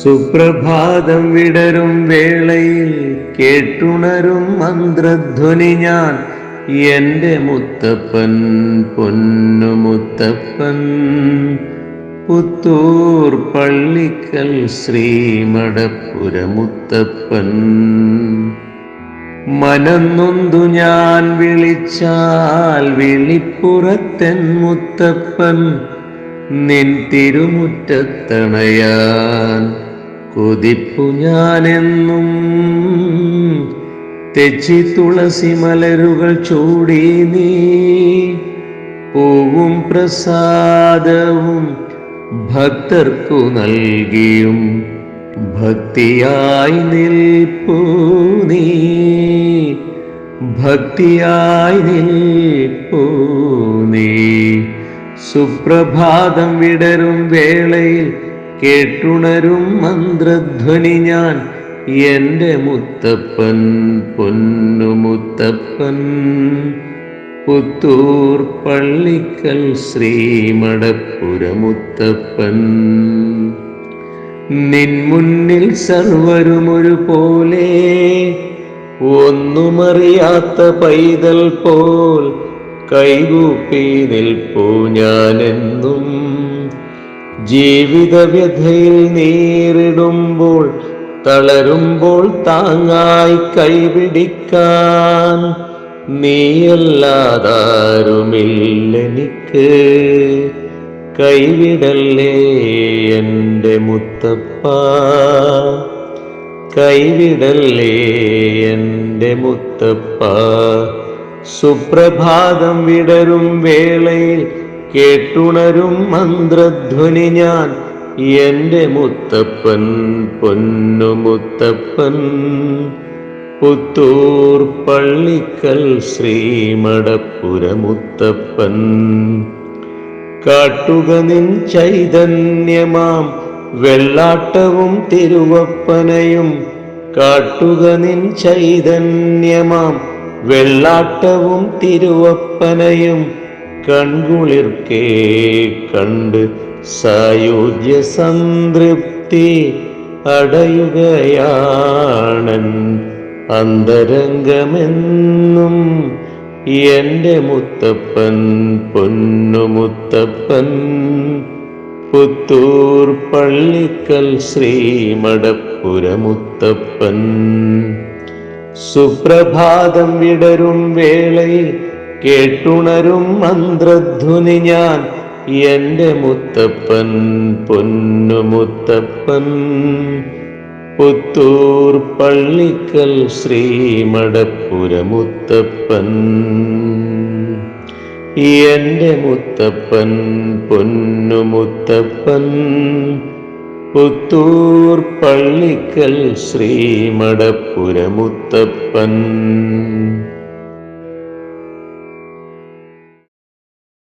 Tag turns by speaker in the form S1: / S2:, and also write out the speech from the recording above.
S1: സുപ്രഭാതം വിടരും വേളയിൽ കേട്ടുണരും മന്ത്രധ്വനി ഞാൻ. എന്റെ മുത്തപ്പൻ പൊന്നു മുത്തപ്പൻ പുത്തൂർ പള്ളിക്കൽ ശ്രീമടപ്പുര മുത്തപ്പൻ മനന്നൊന്തു ഞാൻ വിളിച്ചാൽ വിളിപ്പുറത്തെൻ മുത്തപ്പൻ. നിൻ തിരുമുറ്റത്തണയാൻ കൊതിപ്പു ഞാനെന്നും. തെച്ചി തുളസി മലരുകൾ ചൂടി നീ പൂവും പ്രസാദവും ഭക്തർക്കു നൽകിയും ഭക്തിയായി നിൽപ്പൂ നീ. ഭക്തിയായി നിൽപ്പൂ സുപ്രഭാതം വിടരും വേളയിൽ കേട്ടുണരും മന്ത്രധ്വനി ഞാൻ. എന്റെ മുത്തപ്പൻ പൊന്നു മുത്തപ്പൻ പുത്തൂർ പള്ളിക്കൽ ശ്രീമടപ്പുരമുത്തപ്പൻ. നിൻ മുന്നിൽ സർവരുമൊരു പോലെ ഒന്നുമറിയാത്ത പൈതൽ പോൽ കൈകൂപ്പി നിൽപ്പൂ ഞാനെന്നും. ജീവിത വ്യഥയിൽ നേരിടുമ്പോൾ തളരുമ്പോൾ താങ്ങായി കൈപിടിക്കാൻ. നീയല്ലാതാരുമില്ലെനിക്ക് കൈവിടല്ലേ എന്റെ മുത്തപ്പ. കൈവിടല്ലേ എന്റെ മുത്തപ്പ. സുപ്രഭാതം വിടരും വേളയിൽ കേട്ടുണരും മന്ത്രധ്വനി ഞാൻ. എന്റെ മുത്തപ്പൻ പൊന്നു മുത്തപ്പൻ പുത്തൂർ പള്ളിക്കൽ ശ്രീമടപ്പുര മുത്തപ്പൻ. കാട്ടുക നിൻ ചൈതന്യമാം വെള്ളാട്ടവും തിരുവപ്പനയും. കാട്ടുക നിൻ ചൈതന്യമാം വെള്ളാട്ടവും തിരുവപ്പനയും കൺകുളിർക്കേ കണ്ട് സായുജ്യ സംതൃപ്തി അടയുകയാണൻ. അന്തരംഗമെന്നും എന്റെ മുത്തപ്പൻ പൊന്നു മുത്തപ്പൻ. പുത്തൂർ പള്ളിക്കൽ ശ്രീമടപ്പുര മുത്തപ്പൻ സുപ്രഭാതം വിടരും വേളയിൽ കേട്ടുണരും മന്ത്രധ്വനി ഞാൻ. എന്റെ മുത്തപ്പൻ പൊന്നു മുത്തപ്പൻ പുത്തൂർ പള്ളിക്കൽ ശ്രീമടപ്പുര മുത്തപ്പൻ എന്റെ മുത്തപ്പൻ പൊന്നു മുത്തപ്പൻ പുത്തൂർ പള്ളിക്കൽ ശ്രീമടപ്പുര മുത്തപ്പൻ